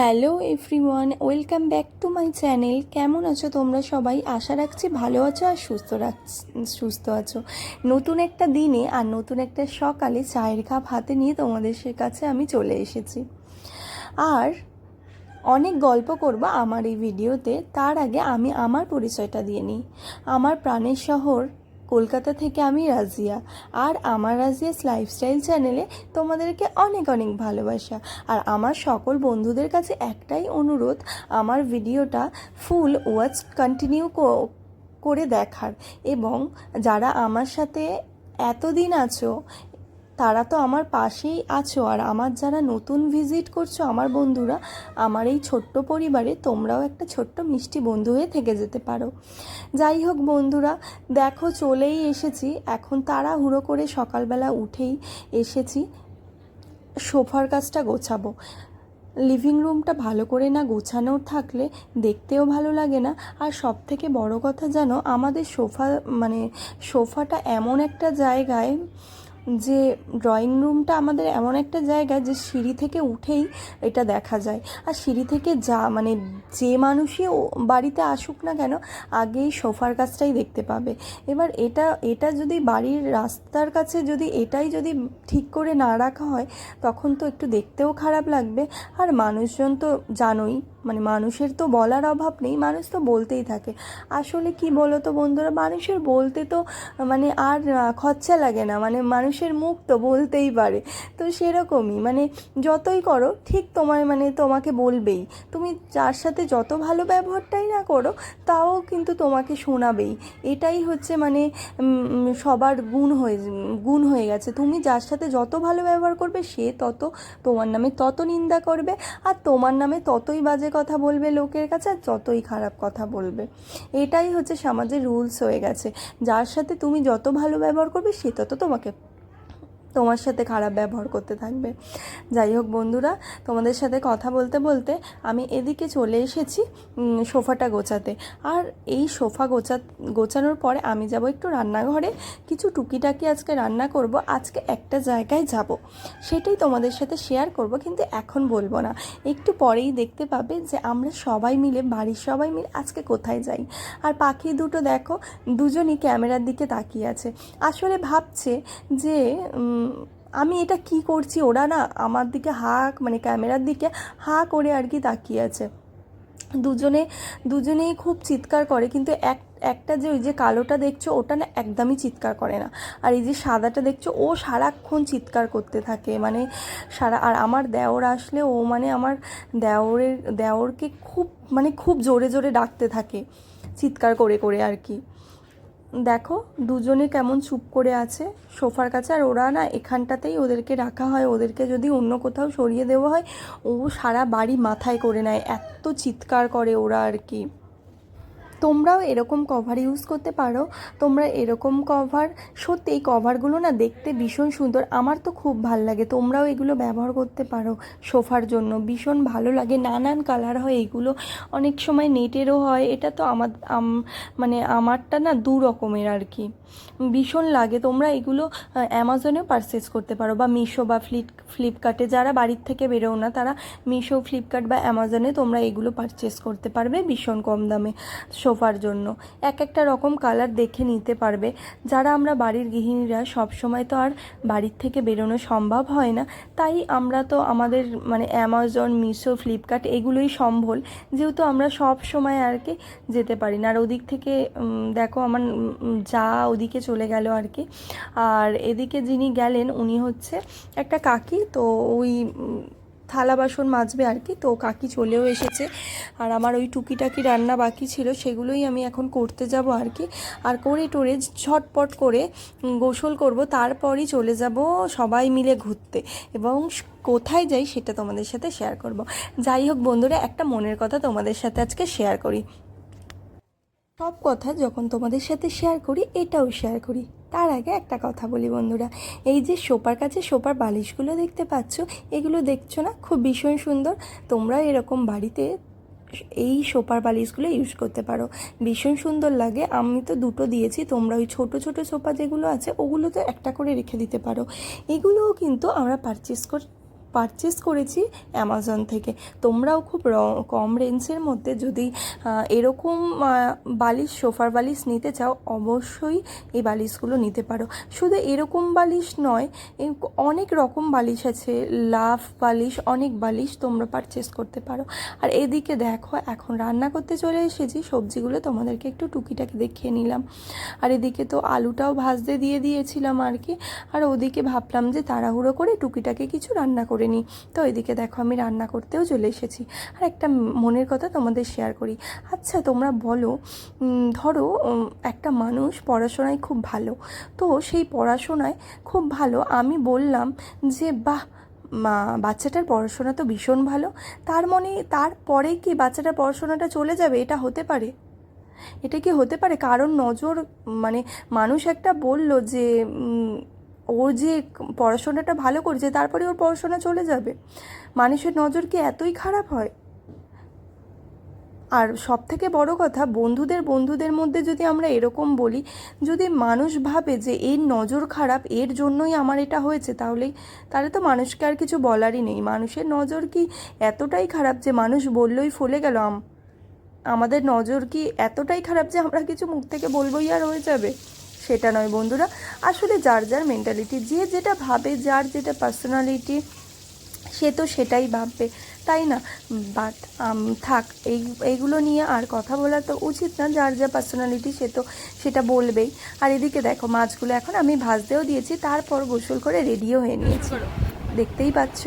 Hello everyone, welcome back to my channel. কেমন আছো তোমরা সবাই? আশা রাখছি ভালো আছো আর সুস্থ রাখ সুস্থ আছো। নতুন একটা দিনে আর নতুন একটা সকালে চায়ের কাপ হাতে নিয়ে তোমাদের সে কাছে আমি চলে এসেছি। আর অনেক গল্প করব আমার এই ভিডিওতে। তার আগে আমি আমার পরিচয়টা দিয়ে নিই। আমার প্রাণের শহর কলকাতা থেকে আমি রাজিয়া। আর আমার রাজিয়াস লাইফস্টাইল চ্যানেলে তোমাদেরকে অনেক অনেক ভালোবাসা। আর আমার সকল বন্ধুদের কাছে একটাই অনুরোধ, আমার ভিডিওটা ফুল ওয়াচ কন্টিনিউ করে দেখার। এবং যারা আমার সাথে এতদিন আছো তারা তো আমার পাশেই আছো আর আমার যারা নতুন ভিজিট করছ আমার বন্ধুরা, আমার এই ছোট্ট পরিবারে তোমরাও একটা ছোট্ট মিষ্টি বন্ধু হয়ে থেকে যেতে পারো। যাই হোক বন্ধুরা, দেখো চলেই এসেছি। এখন তাড়াহুড়ো করে সকালবেলা উঠেই এসেছি। সোফার কাজটা গোছাবো। লিভিং রুমটা ভালো করে না গোছানো থাকলে দেখতেও ভালো লাগে না। আর সব থেকে বড় কথা জানো, আমাদের সোফা মানে সোফাটা এমন একটা জায়গায় যে ড্রয়িং রুমটা আমাদের এমন একটা জায়গা যে সিঁড়ি থেকে উঠেই এটা দেখা যায়। আর সিঁড়ি থেকে যা মানে যে মানুষই বাড়িতে আসুক না কেন, আগেই সোফার কাছটাই দেখতে পাবে। এবার এটা এটা যদি বাড়ির রাস্তার কাছে যদি এটাই যদি ঠিক করে না রাখা হয়, তখন তো একটু দেখতেও খারাপ লাগবে। আর মানুষজন তো জানোই মানে মানুষের তো বলার অভাব নেই, মানুষ তো বলতেই থাকে। আসলে কি বলো তো বন্ধুরা, মানুষের বলতে তো মানে আর খরচা লাগে না। মানে মানুষের মুখ তো বলতেই পারে। তো সেরকমই মানে যতই করো, ঠিক তোমায় মানে তোমাকে বলবেই। তুমি যার সাথে যত ভালো ব্যবহারটাই না করো, তাও কিন্তু তোমাকে শোনাবেই। এটাই হচ্ছে মানে সবার গুণ হয়ে গুণ হয়ে গেছে। তুমি যার সাথে যত ভালো ব্যবহার করবে, সে তত তোমার নামে তত নিন্দা করবে, আর তোমার নামে ততই বাজে কথা বলবে লোকের কাছে, আর ততই খারাপ কথা বলবে। এটাই হচ্ছে সমাজের রুলস হয়ে গেছে। যার সাথে তুমি যত ভালো ব্যবহার করবে, সে তত তোমাকে তোমার সাথে খারাপ ব্যবহার করতে থাকবে। যাই হোক বন্ধুরা, তোমাদের সাথে কথা বলতে বলতে আমি এদিকে চলে এসেছি সোফাটা গোছাতে। আর এই সোফা গোছা, গোছানোর পরে আমি যাব একটু রান্নাঘরে। কিছু টুকিটাকি আজকে রান্না করব, আজকে একটা জায়গায় যাব। সেটাই তোমাদের সাথে শেয়ার করব, কিন্তু এখন বলব না। একটু পরেই দেখতে পাবে যে আমরা সবাই মিলে, বাড়ির সবাই মিলে আজকে কোথায় যাই। আর পাখি দুটো দেখো, দুজনই ক্যামেরার দিকে তাকিয়ে আছে। আসলে ভাবছে যে আমি এটা কি করছি? ওরা না আমার দিকে হা মানে ক্যামেরার দিকে হা করে আর কি তাকিয়ে আছে। দুজনে, দুজনেই খুব চিৎকার করে, কিন্তু এক, একটা যে ওই যে কালোটা দেখছ, ওটা না একদমই চিৎকার করে না। আর এই যে সাদাটা দেখছ, ও সারাক্ষণ চিৎকার করতে থাকে মানে সারা, আর আমার দেওর আসলে ও মানে আমার দেওরের, দেওরকে খুব মানে খুব জোরে জোরে ডাকতে থাকে, চিৎকার করে করে আর কি। দেখো, দুজনে কেমন চুপ করে আছে। সোফার কাছে আর ওরা না এখানটাতেই ওদেরকে রাখা হয়। ওদেরকে যদি অন্য কোথাও সরিয়ে দেওয়া হয়, ও সারা বাড়ি মাথায় করে নেয়। এত চিৎকার করে ওরা আর কি। তোমরাও এরকম কভার ইউজ করতে পারো। তোমরা এরকম কভার সত্যি এই কভারগুলো না দেখতে ভীষণ সুন্দর। আমার তো খুব ভালো লাগে। তোমরাও এগুলো ব্যবহার করতে পারো সোফার জন্য। ভীষণ ভালো লাগে। নানান কালার হয় এগুলো। অনেক সময় নেটেরও হয়। এটা তো আমার মানে আমারটা না দু রকমের আর কি। ভীষণ লাগে। তোমরা এগুলো অ্যামাজনেও পারচেস করতে পারো বা মিশো বা ফ্লিপ ফ্লিপকার্টে যারা বাড়ির থেকে বেরোও না, তারা মিশো ফ্লিপকার্ট বা অ্যামাজনে তোমরা এগুলো পারচেস করতে পারবে ভীষণ কম দামে। সোফার জন্য। এক একটা রকম কালার দেখে নিতে পারবে। যারা আমরা বাড়ির গৃহিণীরা সব সময় তো আর বাড়ির থেকে বেরোনো সম্ভব হয় না। তাই আমরা তো আমাদের মানে অ্যামাজন মিশো ফ্লিপকার্ট এগুলোই সম্বল যেহেতু আমরা সব সময় আর কি যেতে পারি না। আর ওদিক থেকে দেখো আমার যা ওদিকে চলে গেল আর কি। আর এদিকে যিনি গেলেন, উনি হচ্ছে একটা কাকি। তো ওই থালা বাসন মাজবে আর কি, তো কাকি চলেও এসেছে। আর আমার ওই টুকিটাকি রান্না বাকি ছিল, সেগুলোই আমি এখন করতে যাব আর কি। আর করে টোরে ঝটপট করে গোসল করব, তারপরই চলে যাব সবাই মিলে ঘুরতে। এবং কোথায় যাই সেটা তোমাদের সাথে শেয়ার করব। যাই হোক বন্ধুরা, একটা মনের কথা তোমাদের সাথে আজকে শেয়ার করি। সব কথা যখন তোমাদের সাথে শেয়ার করি, এটাও শেয়ার করি। তার আগে একটা কথা বলি বন্ধুরা। এই যে সোপার কাছে সোপার বালিশগুলো দেখতে পাচ্ছ, এগুলো দেখছ না? খুব ভীষণ সুন্দর। তোমরা এরকম বাড়িতে এই সোপার বালিশগুলো ইউজ করতে পারো। ভীষণ সুন্দর লাগে। আমি তো দুটো দিয়েছি, তোমরা ওই ছোট ছোট সোফা যেগুলো আছে ওগুলো তো একটা করে রেখে দিতে পারো। এগুলোও কিন্তু আমরা পারচেস কর পারচেস করেছি অ্যামাজন থেকে। তোমরাও খুব কম রেঞ্জের মধ্যে যদি এরকম বালিশ, সোফার বালিশ নিতে চাও, অবশ্যই এই বালিশগুলো নিতে পারো। শুধু এরকম বালিশ নয় অনেক রকম বালিশ আছে, লাফ বালিশ, অনেক বালিশ তোমরা পারচেস করতে পারো। আর এদিকে দেখো, এখন রান্না করতে চলে এসেছি, সবজিগুলো তোমাদেরকে একটু টুকিটাকি দেখিয়ে নিলাম। আর এদিকে তো আলুটাও ভাজতে দিয়ে দিয়েছিলাম আর কি। আর ওদিকে ভাবলাম যে তাড়াহুড়ো করে টুকিটাকে কিছু রান্না করে নিই তো এদিকে দেখো আমি রান্না করতেও চলে এসেছি। আর একটা মনের কথা তোমাদের শেয়ার করি। আচ্ছা তোমরা বলো ধরো একটা মানুষ পড়াশোনায় খুব ভালো। তো সেই পড়াশোনায় খুব ভালো। আমি বললাম যে, বাহ, মা, বাচ্চাটার পড়াশোনা তো ভীষণ ভালো। তার মনে তারপরে কি বাচ্চাটার পড়াশোনাটা চলে যাবে? এটা হতে পারে? এটা কি হতে পারে? কারণ নজর মানে মানুষ একটা বলল যে ওর যে পড়াশোনাটা ভালো করছে, তারপরে ওর পড়াশোনা চলে যাবে। মানুষের নজর কি এতই খারাপ হয়? আর সব থেকে বড় কথা, বন্ধুদের বন্ধুদের মধ্যে যদি আমরা এরকম বলি, যদি মানুষ ভাবে যে এর নজর খারাপ, এর জন্যই আমার এটা হয়েছে তাহলে তাহলে তো মানুষকে আর কিছু বলারই নেই। মানুষের নজর কি এতটাই খারাপ যে মানুষ বললই ফলে গেল? আম, আমাদের নজর কি এতটাই খারাপ যে আমরা কিছু মুখ থেকে বলবোই আর হয়ে যাবে? সেটা নয় বন্ধুরা। আসলে যার যার মেন্টালিটি যে যেটা ভাবে যার যেটা পার্সোনালিটি সে তো সেটাই ভাববে তাই না? বাট থাক এই এইগুলো নিয়ে আর কথা বলা তো উচিত না যার যা পার্সোনালিটি সে তো সেটা বলবেই। আর এদিকে দেখো মাছগুলো এখন আমি ভাজতেও দিয়েছি তারপর গোসল করে রেডিও হয়ে নিয়েছি। দেখতেই পাচ্ছ?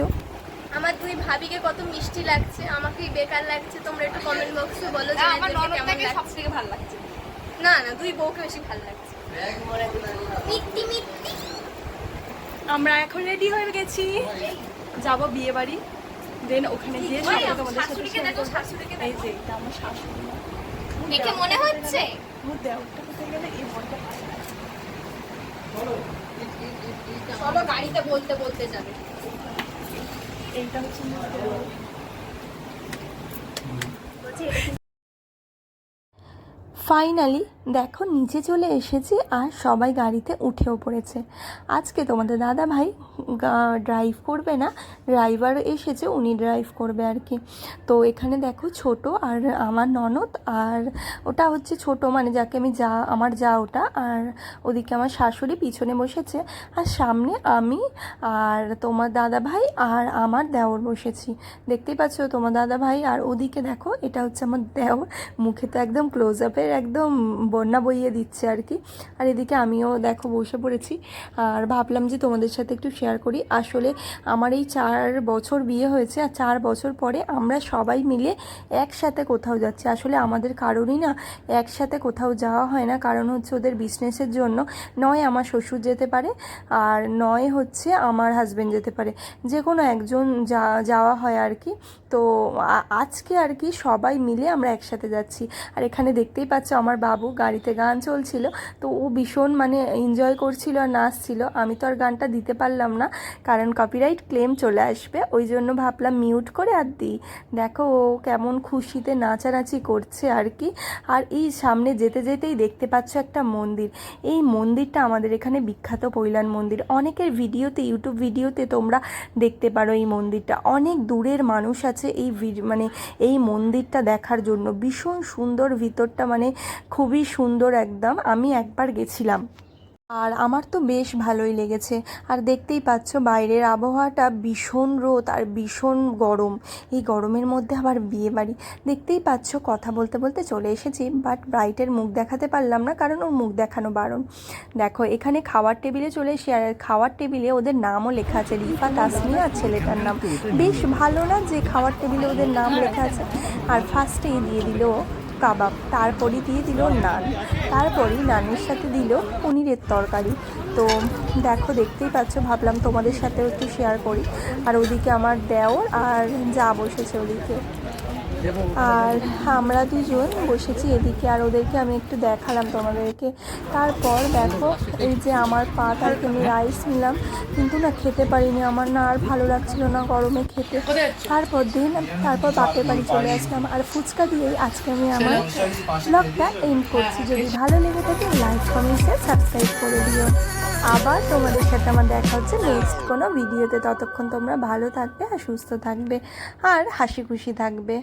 আমার দুই ভাবিকে কত মিষ্টি লাগছে আমাকে বেকার লাগছে তোমরা একটু কমেন্ট বক্সে বলো যে আমার ননদটাকে লাগছে। সব থেকে ভালো লাগছে। না না দুই বউকে বেশি ভালো লাগছে। আমরা এখন রেডি হয়ে গেছি। যাব বিয়ে বাড়ি। দেন ওখানে গিয়ে তোমাদের সাথে এই যে এটা আমার শাশুড়ি। দেখে মনে হচ্ছে? মোর দেওরটা কোথায় গেলে? এই বলটা চলো গাড়িতে বলতে বলতে যাবে। এইটা হচ্ছে ফাইনালি দেখো, নিচে চলে এসেছি আর সবাই গাড়িতে উঠেও পড়েছে। আজকে তোমাদের দাদা ভাই ড্রাইভ করবে না ড্রাইভার এসেছে, উনি ড্রাইভ করবে আর কি। তো এখানে দেখো ছোট আর আমার ননদ আর ওটা হচ্ছে ছোট মানে যাকে আমি যা, আমার যা ওটা। আর ওদিকে আমার শাশুড়ি পিছনে বসেছে আর সামনে আমি আর তোমার দাদা ভাই আর আমার দেওর বসেছি। দেখতেই পাচ্ছ তোমার দাদা ভাই আর ওদিকে দেখো, এটা হচ্ছে আমার দেওর। মুখে তো একদম ক্লোজ আপের একদম বন্যা বইয়ে দিচ্ছে আর কি। আর এদিকে আমিও দেখো বসে পড়েছি। আর ভাবলাম যে তোমাদের সাথে একটু শেয়ার করি। আসলে আমার এই চার বছর বিয়ে হয়েছে আর চার বছর পরে আমরা সবাই মিলে একসাথে কোথাও যাচ্ছি। আসলে আমাদের কারণই না একসাথে কোথাও যাওয়া হয় না। কারণ হচ্ছে ওদের বিজনেসের জন্য নয় আমার শ্বশুর যেতে পারে আর নয় হচ্ছে আমার হাজব্যান্ড যেতে পারে। যে কোনো একজন যা, যাওয়া হয় আর কি। তো আজকে আর কি সবাই মিলে আমরা একসাথে যাচ্ছি। আর এখানে দেখতেই পাচ্ছ আমার বাবু গাড়িতে গান চলছিল, তো ও ভীষণ মানে এনজয় করছিল আর নাচছিল। আমি তো আর গানটা দিতে পারলাম না, কারণ কপিরাইট ক্লেম চলে আসবে, ওই জন্য ভাবলাম মিউট করে আর দিই। দেখো ও কেমন খুশিতে নাচানাচি করছে আর কি। আর এই সামনে যেতে যেতেই দেখতে পাচ্ছ একটা মন্দির। এই মন্দিরটা আমাদের এখানে বিখ্যাত পৈলান মন্দির। অনেকের ভিডিওতে ইউটিউব ভিডিওতে তোমরা দেখতে পারো এই মন্দিরটা। অনেক দূরের মানুষ আছে এই মানে এই মন্দিরটা দেখার জন্য। ভীষণ সুন্দর ভিতরটা মানে খুবই সুন্দর একদম, আমি একবার গেছিলাম। আর আমার তো বেশ ভালোই লেগেছে। আর দেখতেই পাচ্ছ, বাইরের আবহাওয়াটা ভীষণ রোদ আর ভীষণ গরম। এই গরমের মধ্যে আবার বিয়ে বাড়ি। দেখতেই পাচ্ছ, কথা বলতে বলতে চলে এসেছি বাট ব্রাইটের মুখ দেখাতে পারলাম না, কারণ ওর মুখ দেখানো বারণ। দেখো, এখানে খাওয়ার টেবিলে চলে এসে আর খাওয়ার টেবিলে ওদের নামও লেখা আছে, রিফা তাসমিয়া আর ছেলেটার নাম। বেশ ভালো না যে খাওয়ার টেবিলে ওদের নাম লেখা আছে? আর ফার্স্টেই দিয়ে দিল কাবাব। তারপরই দিয়ে দিল নান। তারপরই নানের সাথে দিল পনিরের তরকারি। তো দেখো, দেখতেই পাচ্ছ, ভাবলাম তোমাদের সাথেও একটু শেয়ার করি। আর ওদিকে আমার দেওর আর যা বসেছে ওদিকে। আর আমরা দুজন বসেছি এদিকে, আর ওদেরকে আমি একটু দেখালাম তোমাদেরকে। তারপর দেখো, এই যে আমার পা তারকে আমি রাইস নিলাম, কিন্তু না খেতে পারিনি, আমার না আর ভালো লাগছিল না গরমে খেতে। তারপর দিন, তারপর বাপের বাড়ি চলে আসলাম, আর ফুচকা দিয়েই আজকে আমি আমার ব্লগটা এন্ড করছি। যদি ভালো লেগে থাকে লাইক কমেন্ট সাবস্ক্রাইব করে দিও। আবার তোমাদের সাথে আমার দেখা হচ্ছে নেক্সট কোনো ভিডিওতে ততক্ষণ তোমরা ভালো থাকবে আর সুস্থ থাকবে, আর হাসি খুশি থাকবে।